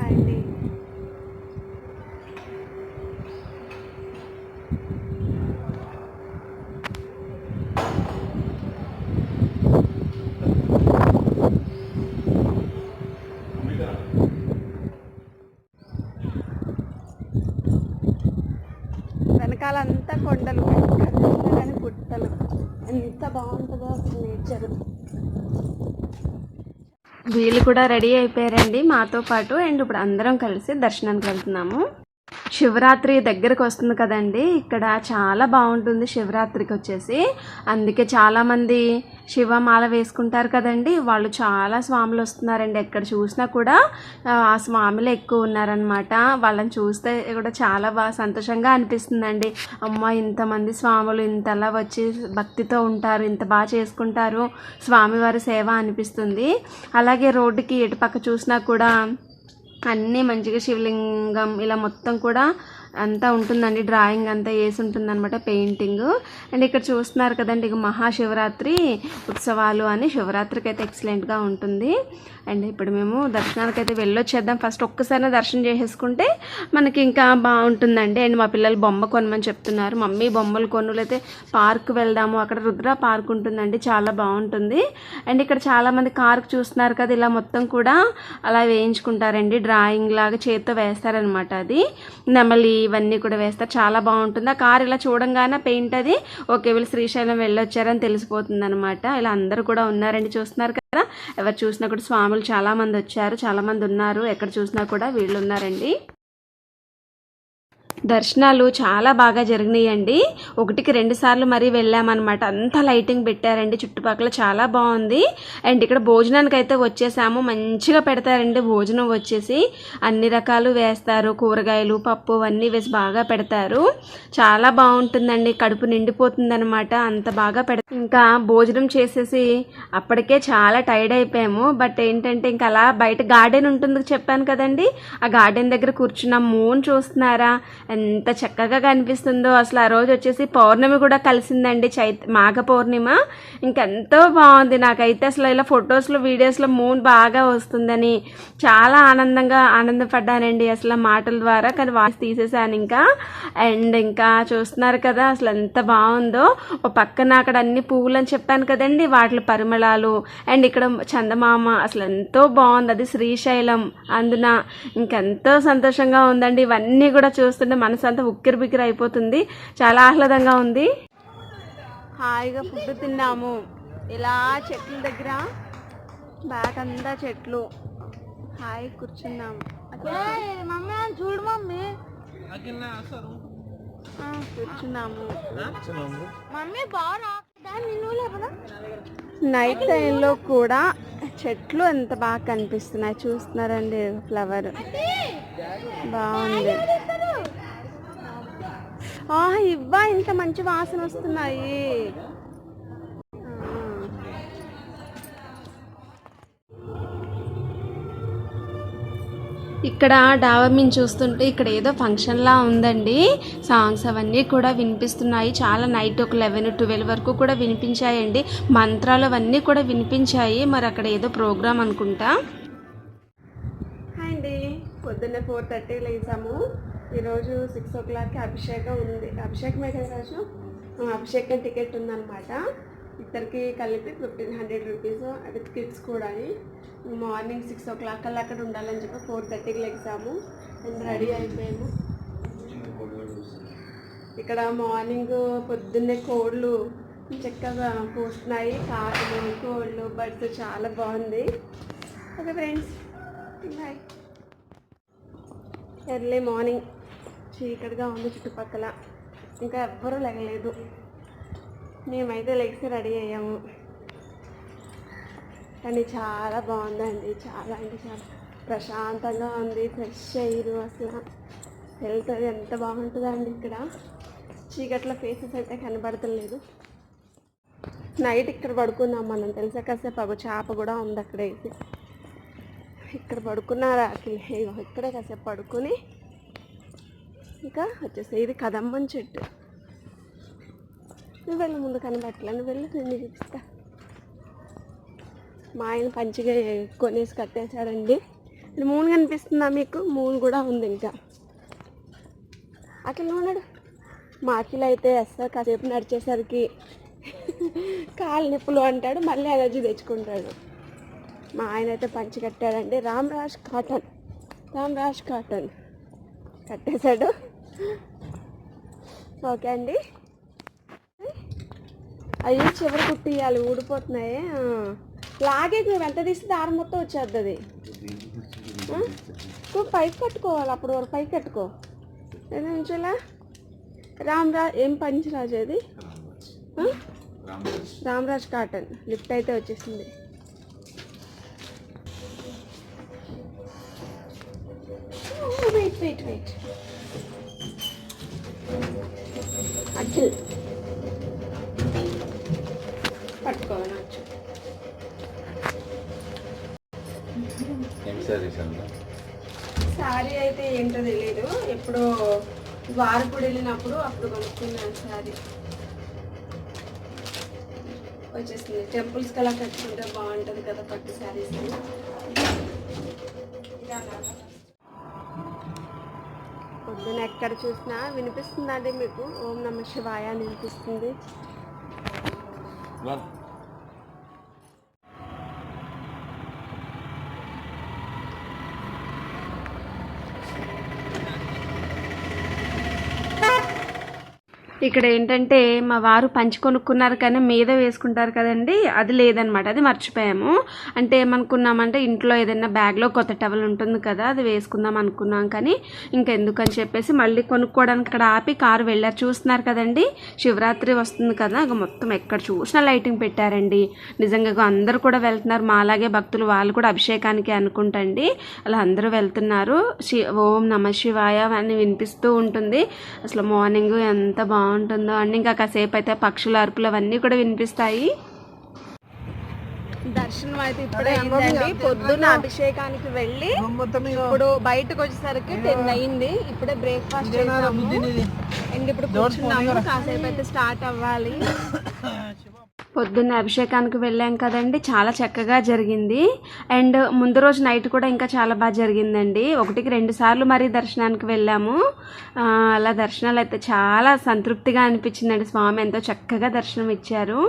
అండి. వెనకాలంతా కొండలు ఎక్కడ పుట్టలు గుట్టలు. ఎంత బాగుంటుందో అసలు నేచర్. వీళ్ళు కూడా రెడీ అయిపోయారండి మాతో పాటు. అండ్ ఇప్పుడు అందరం కలిసి దర్శనానికి వెళ్తున్నాము. శివరాత్రి దగ్గరకు వస్తుంది కదండి. ఇక్కడ చాలా బాగుంటుంది శివరాత్రికి వచ్చేసి. అందుకే చాలామంది శివమాల వేసుకుంటారు కదండి. వాళ్ళు చాలా స్వాములు వస్తున్నారండి. ఎక్కడ చూసినా కూడా ఆ స్వాములు ఎక్కువ ఉన్నారనమాట వాళ్ళని చూస్తే కూడా చాలా బాగా సంతోషంగా అనిపిస్తుందండి. అమ్మ ఇంతమంది స్వాములు ఇంతలా వచ్చి భక్తితో ఉంటారు ఇంత బాగా చేసుకుంటారు. స్వామివారి సేవ అనిపిస్తుంది. అలాగే రోడ్డుకి ఎటు పక్క చూసినా కూడా అన్నీ మంచిగా శివలింగం ఇలా మొత్తం కూడా అంతా ఉంటుందండి. డ్రాయింగ్ అంతా వేసి ఉంటుంది అనమాట పెయింటింగ్. అండ్ ఇక్కడ చూస్తున్నారు కదండి ఇక మహాశివరాత్రి ఉత్సవాలు అని శివరాత్రికి అయితే ఎక్సలెంట్గా ఉంటుంది. అండ్ ఇప్పుడు మేము దర్శనానికి అయితే వెళ్ళొచ్చేద్దాం. ఫస్ట్ ఒక్కసారి దర్శనం చేసేసుకుంటే మనకి ఇంకా బాగుంటుందండి. అండ్ మా పిల్లలు బొమ్మ కొనమని చెప్తున్నారు. మమ్మీ బొమ్మలు కొను లేకపోతే పార్క్ వెళ్దాము. అక్కడ రుద్ర పార్క్ ఉంటుందండి. చాలా బాగుంటుంది. అండ్ ఇక్కడ చాలామంది కార్క్ చూస్తున్నారు కదా ఇలా మొత్తం కూడా అలా వేయించుకుంటారండి. డ్రాయింగ్ లాగా చేత్తో వేస్తారనమాట అది. నెమలి ఇవన్నీ కూడా వేస్తారు చాలా బాగుంటుంది. ఆ కార్ ఇలా చూడంగానే పెయింట్ అది. ఓకే వీళ్ళు శ్రీశైలం వెళ్ళొచ్చారని తెలిసిపోతుంది అనమాట ఇలా అందరూ కూడా ఉన్నారండి. చూస్తున్నారు కదా? ఎవరు చూసినా కూడా స్వాములు చాలా మంది వచ్చారు. చాలా మంది ఉన్నారు. ఎక్కడ చూసినా కూడా వీళ్ళు ఉన్నారండి. దర్శనాలు చాలా బాగా జరిగినాయండి. ఒకటికి రెండు సార్లు మరీ వెళ్ళామన్నమాట. అంతా లైటింగ్ పెట్టారండి. చుట్టుపక్కల చాలా బాగుంది. అండ్ ఇక్కడ భోజనానికి అయితే వచ్చేసాము. మంచిగా పెడతారండి భోజనం వచ్చేసి. అన్ని రకాలు వేస్తారు. కూరగాయలు పప్పు అన్నీ వేసి బాగా పెడతారు. చాలా బాగుంటుందండి. కడుపు నిండిపోతుంది అనమాట అంత బాగా పెడ ఇంకా భోజనం చేసేసి అప్పటికే చాలా టైర్డ్ అయిపోయాము. బట్ ఏంటంటే ఇంకా అలా బయట గార్డెన్ ఉంటుంది చెప్పాను కదండి. ఆ గార్డెన్ దగ్గర కూర్చున్నాం మూన్ చూస్తున్నారా? ఎంత చక్కగా కనిపిస్తుందో. అసలు ఆ రోజు వచ్చేసి పౌర్ణమి కూడా కలిసిందండి చైత్ మాఘ పౌర్ణిమ. ఇంకెంతో బాగుంది. నాకైతే అసలు ఇలా ఫొటోస్లో వీడియోస్లో మూన్ బాగా వస్తుందని చాలా ఆనందంగా ఆనందపడ్డానండి. అసలు మాటల ద్వారా కానీ వాయిస్ తీసేసాను ఇంకా. అండ్ ఇంకా చూస్తున్నారు కదా అసలు ఎంత బాగుందో. ఓ పక్కన అక్కడ అన్ని పువ్వులు అని చెప్పాను కదండి వాటి పరిమళాలు. అండ్ ఇక్కడ చందమామ అసలు ఎంతో బాగుంది. అది శ్రీశైలం అందున. ఇంకెంతో సంతోషంగా ఉందండి. ఇవన్నీ కూడా చూస్తుంటే మనసు అంతా ఉక్కిరి బిక్కిరి అయిపోతుంది. చాలా ఆహ్లాదంగా ఉంది. హాయిగా ఫుడ్ తిన్నాము. ఇలా చెట్ల దగ్గర? బ్యాక్ అంతా చెట్లు. హాయి కూర్చున్నాము మమ్మీ చూడు మమ్మీ. కూర్చున్నాము. మమ్మీ బాగా నైట్ టైంలో కూడా చెట్లు ఎంత బాగా కనిపిస్తున్నాయి. చూస్తున్నారండి ఫ్లవర్. బాగుంది. ఆ, ఇవ్వా ఇంత మంచి వాసన వస్తున్నాయి. ఇక్కడ డాబా మీద చూస్తుంటే ఇక్కడ ఏదో ఫంక్షన్ లా ఉందండి. సాంగ్స్ అవన్నీ కూడా వినిపిస్తున్నాయి. చాలా నైట్ ఒక లెవెన్ ట్వెల్వ్ వరకు కూడా వినిపించాయండి. మంత్రాలు అవన్నీ కూడా వినిపించాయి. మరి అక్కడ ఏదో ప్రోగ్రామ్ అనుకుంటా. హాయ్ అండి. పొద్దున్నే ఫోర్ థర్టీ లేసాము. ఈరోజు సిక్స్ ఓ క్లాక్కి అభిషేకం ఉంది. అభిషేకమే కదా రాజు? అభిషేకం టికెట్ ఉందన్నమాట. ఇద్దరికి కలిపి fifteen hundred rupees with kids కూడా మార్నింగ్ సిక్స్ ఓ క్లాక్ కల్లా అక్కడ ఉండాలని చెప్పి ఫోర్ థర్టీకి లెగ్సాము అండ్ రెడీ అయిపోయాము. ఇక్కడ మార్నింగ్ పొద్దున్నే కోళ్ళు చక్కగా కూస్తున్నాయి. కాళ్ళు కోళ్ళు బర్డ్స్ చాలా బాగుంది. Okay friends bye. Early morning. చీకటిగా ఉంది చుట్టుపక్కల. ఇంకా ఎవ్వరూ లెగలేదు. మేమైతే లెగ్స్ రెడీ అయ్యాము. కానీ చాలా బాగుందండి. చాలా అంటే చాలా ప్రశాంతంగా ఉంది. ఫ్రెష్ ఎయిర్ అసలు. హెల్త్ ఎంత బాగుంటుందండి ఇక్కడ. చీకట్లో ఫేసెస్ అయితే కనబడతలేదు. నైట్ ఇక్కడ పడుకున్నాం మనం తెలుసా? కాసేపు ఒక చేప కూడా ఉంది అక్కడైతే. అయితే ఇక్కడ పడుకున్నారు? అఖిల్? ఇక్కడే కాసేపు పడుకుని ఇంకా వచ్చేసి ఇది కదమ్మని చెట్టు. నువ్వు వెళ్ళి ముందు కనబట్టలే. నువ్వు వెళ్ళి నేను చూపిస్తా మా ఆయన పంచిగా కొనేసి కట్టేశాడండి. ఇది మూన్ కనిపిస్తుందా మీకు? మూన్ కూడా ఉంది ఇంకా. అట్లా ఉన్నాడు మా అఖిల్ అయితే ఎస్ఆర్ కాసేపు నడిచేసరికి కాలు నొప్పులు అంటాడు మళ్ళీ ఎనర్జీ తెచ్చుకుంటాడు. మా ఆయన అయితే పంచి కట్టాడండి. రామ్ రాజ్ కాటన్. రామ్ రాజ్ కాటన్. కట్టేశాడు. ఓకే అండి. అయ్యో చివరి కుట్టియాలి ఊడిపోతున్నాయి. లాగే నువ్వు ఎంత తీస్తే దారం మొత్తం వచ్చేస్తుంది ఆ? నువ్వు పైకి కట్టుకోవాలి అప్పుడు వరకు పైకి కట్టుకో. రెండు రామ్రా రామ్ ఏం పంచి రాజు అది? రామ్రాజ్ కాటన్ లిఫ్ట్ అయితే వచ్చేసింది. Wait wait wait. సారీస్ అన్న శారీ అయితే ఏంటో తెలియదు ఎప్పుడో ద్వారకుడు వెళ్ళినప్పుడు అప్పుడు కొనుక్కున్నాను శారీ. వచ్చేసింది. టెంపుల్స్కి అలా కట్టుకుంటే బాగుంటుంది కదా పట్టు శారీస్ పొద్దున ఎక్కడ చూసినా వినిపిస్తుందండి మీకు. ఓం నమ శివాయ అని వినిపిస్తుంది. ఇక్కడ ఏంటంటే మా వారు పంచి కొనుక్కున్నారు కానీ మీద వేసుకుంటారు కదండి. అది లేదనమాట. అది మర్చిపోయాము. అంటే ఏమనుకున్నామంటే ఇంట్లో ఏదైనా బ్యాగ్లో కొత్త టవల్ ఉంటుంది కదా అది వేసుకుందాం అనుకున్నాం కానీ ఇంకా ఎందుకని చెప్పేసి మళ్ళీ కొనుక్కోవడానికి అక్కడ ఆపి కారు వెళ్ళారు. చూస్తున్నారు కదండి? శివరాత్రి వస్తుంది కదా ఇక మొత్తం ఎక్కడ చూసినా లైటింగ్ పెట్టారండి. నిజంగా అందరూ కూడా వెళ్తున్నారు. మా అలాగే భక్తులు వాళ్ళు కూడా అభిషేకానికి అనుకుంటండి. అలా అందరూ వెళ్తున్నారు. ఓం నమ శివాయ అని వినిపిస్తూ ఉంటుంది. అసలు మార్నింగ్ ఎంత బాగుంది బాగుంటుందో? అండి ఇంకా కాసేపు అయితే పక్షుల అరుపులు అవన్నీ కూడా వినిపిస్తాయి. దర్శనం అయితే ఇప్పుడే అయిందండి. పొద్దున్న అభిషేకానికి వెళ్ళి ఇప్పుడు బయటకు వచ్చేసరికి టెన్ అయింది. ఇప్పుడే బ్రేక్ఫాస్ట్ చేసాము. అండ్ ఇప్పుడు కూర్చున్నాము. కాసేపు అయితే స్టార్ట్ అవ్వాలి. పొద్దున్న అభిషేకానికి వెళ్ళాం కదండి. చాలా చక్కగా జరిగింది. అండ్ ముందు రోజు నైట్ కూడా ఇంకా చాలా బాగా జరిగిందండి. ఒకటికి రెండు సార్లు మరీ దర్శనానికి వెళ్ళాము. అలా దర్శనాలు అయితే చాలా సంతృప్తిగా అనిపించిందండి. స్వామి ఎంతో చక్కగా దర్శనం ఇచ్చారు.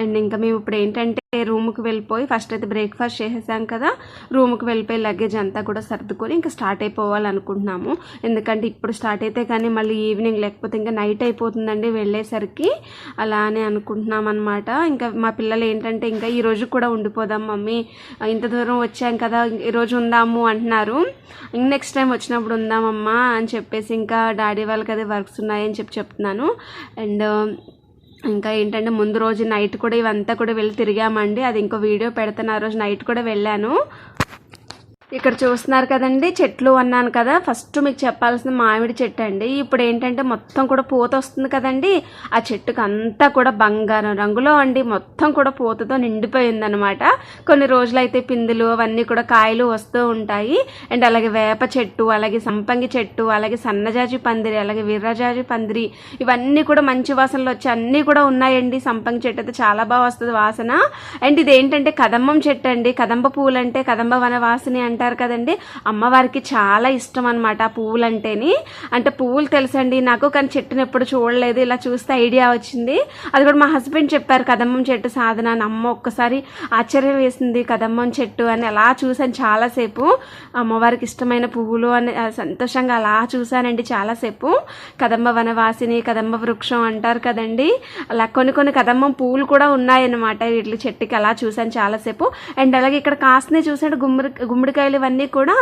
అండ్ ఇంకా మేము ఇప్పుడు ఏంటంటే రూమ్కి వెళ్ళిపోయి ఫస్ట్ అయితే బ్రేక్ఫాస్ట్ చేసేసాం కదా. రూమ్కి వెళ్ళిపోయి లగేజ్ అంతా కూడా సర్దుకొని ఇంకా స్టార్ట్ అయిపోవాలనుకుంటున్నాము. ఎందుకంటే ఇప్పుడు స్టార్ట్ అయితే కానీ మళ్ళీ ఈవినింగ్ లేకపోతే ఇంకా నైట్ అయిపోతుందండి వెళ్ళేసరికి. అలా అని అనుకుంటున్నాం అనమాట ఇంకా మా పిల్లలు ఏంటంటే ఇంకా ఈరోజు కూడా ఉండిపోదాం మమ్మీ. ఇంత దూరం వచ్చాం కదా ఈరోజు ఉందాము అంటున్నారు. నెక్స్ట్ టైం వచ్చినప్పుడు ఉందామమ్మా అని చెప్పేసి ఇంకా డాడీ వాళ్ళకి అదే వర్క్స్ ఉన్నాయని చెప్పి చెప్తున్నాను. అండ్ ఇంకా ఏంటంటే ముందు రోజు నైట్ కూడా ఇవంతా కూడా వెళ్ళి తిరిగామండి. అది ఇంకో వీడియో పెడతాను ఆ రోజు నైట్ కూడా వెళ్ళాను. ఇక్కడ చూస్తున్నారు కదండి చెట్లు అన్నాను కదా. ఫస్ట్ మీకు చెప్పాల్సిన మామిడి చెట్టు అండి. ఇప్పుడు ఏంటంటే మొత్తం కూడా పూత వస్తుంది కదండి. ఆ చెట్టుకు అంతా కూడా బంగారం రంగులో అండి. మొత్తం కూడా పూతతో నిండిపోయింది అనమాట కొన్ని రోజులైతే పిందులు అవన్నీ కూడా కాయలు వస్తూ ఉంటాయి. అండ్ అలాగే వేప చెట్టు అలాగే సంపంగి చెట్టు అలాగే సన్నజాజి పందిరి అలాగే విర్రజాజి పందిరి ఇవన్నీ కూడా మంచి వాసనలు వచ్చి అన్నీ కూడా ఉన్నాయండి. సంపంగి చెట్టు అయితే చాలా బాగా వస్తుంది వాసన. అండ్ ఇది ఏంటంటే కదంబం చెట్టు అండి. కదంబ పూలు అంటే కదంబ అంటే అంటారు కదండి? అమ్మవారికి చాలా ఇష్టం అనమాట ఆ పువ్వులు అంటేని అంటే పువ్వులు తెలుసండి నాకు కానీ చెట్టుని ఎప్పుడు చూడలేదు. ఇలా చూస్తే ఐడియా వచ్చింది. అది కూడా మా హస్బెండ్ చెప్పారు కదమ్మం చెట్టు సాధన అమ్మ ఒక్కసారి ఆశ్చర్యం వేసింది కదమ్మం చెట్టు అని. అలా చూసాను చాలాసేపు. అమ్మవారికి ఇష్టమైన పువ్వులు అని సంతోషంగా అలా చూశానండి చాలాసేపు. కదంబ వనవాసిని కదంబ వృక్షం అంటారు కదండి. అలా కొన్ని కొన్ని కదంబం పువ్వులు కూడా ఉన్నాయన్నమాట. వీటి చెట్టుకి అలా చూశాను చాలాసేపు. అండ్ అలాగే ఇక్కడ కాస్తనే చూసాడు గుమ్మడి గుమ్మడికాయలు ఇవన్నీ కూడా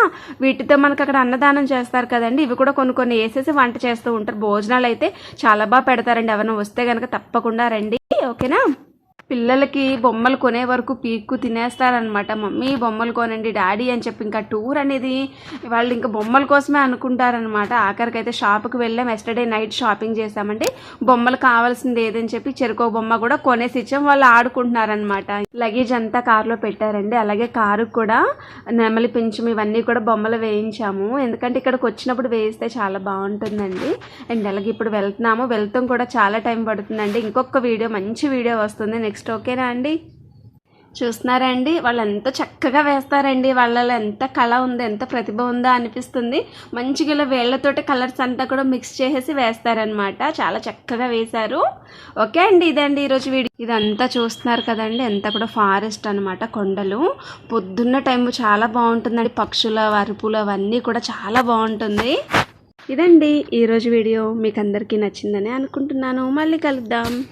వీటితో మనకు అక్కడ అన్నదానం చేస్తారు కదండి. ఇవి కూడా కొన్ని కొన్ని వేసేసి వంట చేస్తూ ఉంటారు. భోజనాలు అయితే చాలా బాగా పెడతారండి. ఎవరైనా వస్తే కనుక తప్పకుండా రండి. ఓకేనా? పిల్లలకి బొమ్మలు కొనే వరకు పీక్కు తినేస్తారనమాట మమ్మీ బొమ్మలు కొనండి డాడీ అని చెప్పి ఇంకా టూర్ అనేది వాళ్ళు ఇంకా బొమ్మల కోసమే అనుకుంటారనమాట ఆఖరికి అయితే షాప్కి వెళ్ళాం. ఎస్టర్డే నైట్ షాపింగ్ చేసామండి బొమ్మలు కావాల్సింది ఏదని చెప్పి చెరుకో బొమ్మ కూడా కొనేసి ఇచ్చాం. వాళ్ళు ఆడుకుంటున్నారనమాట లగేజ్ అంతా కారులో పెట్టారండి. అలాగే కారు కూడా నెమలి పింఛం ఇవన్నీ కూడా బొమ్మలు వేయించాము. ఎందుకంటే ఇక్కడికి వచ్చినప్పుడు వేయిస్తే చాలా బాగుంటుందండి. అండ్ అలాగే ఇప్పుడు వెళ్తున్నాము. వెళ్తాం కూడా చాలా టైం పడుతుందండి. ఇంకొక వీడియో మంచి వీడియో వస్తుంది. నెక్స్ట్ ఓకేనా అండి? చూస్తున్నారండి వాళ్ళు ఎంత చక్కగా వేస్తారండి. వాళ్ళలో ఎంత కళ ఉందో ఎంత ప్రతిభ ఉందో అనిపిస్తుంది. మంచిగా ఇలా కలర్స్ అంతా కూడా మిక్స్ చేసేసి వేస్తారనమాట చాలా చక్కగా వేశారు. ఓకే అండి ఇదండి ఈరోజు వీడియో. ఇదంతా చూస్తున్నారు కదండి ఎంత కూడా ఫారెస్ట్ అనమాట కొండలు. పొద్దున్న టైం చాలా బాగుంటుందండి. పక్షుల అరుపులు అవన్నీ కూడా చాలా బాగుంటుంది. ఇదండి ఈరోజు వీడియో. మీకు అందరికీ నచ్చిందని అనుకుంటున్నాను. మళ్ళీ కలుద్దాం.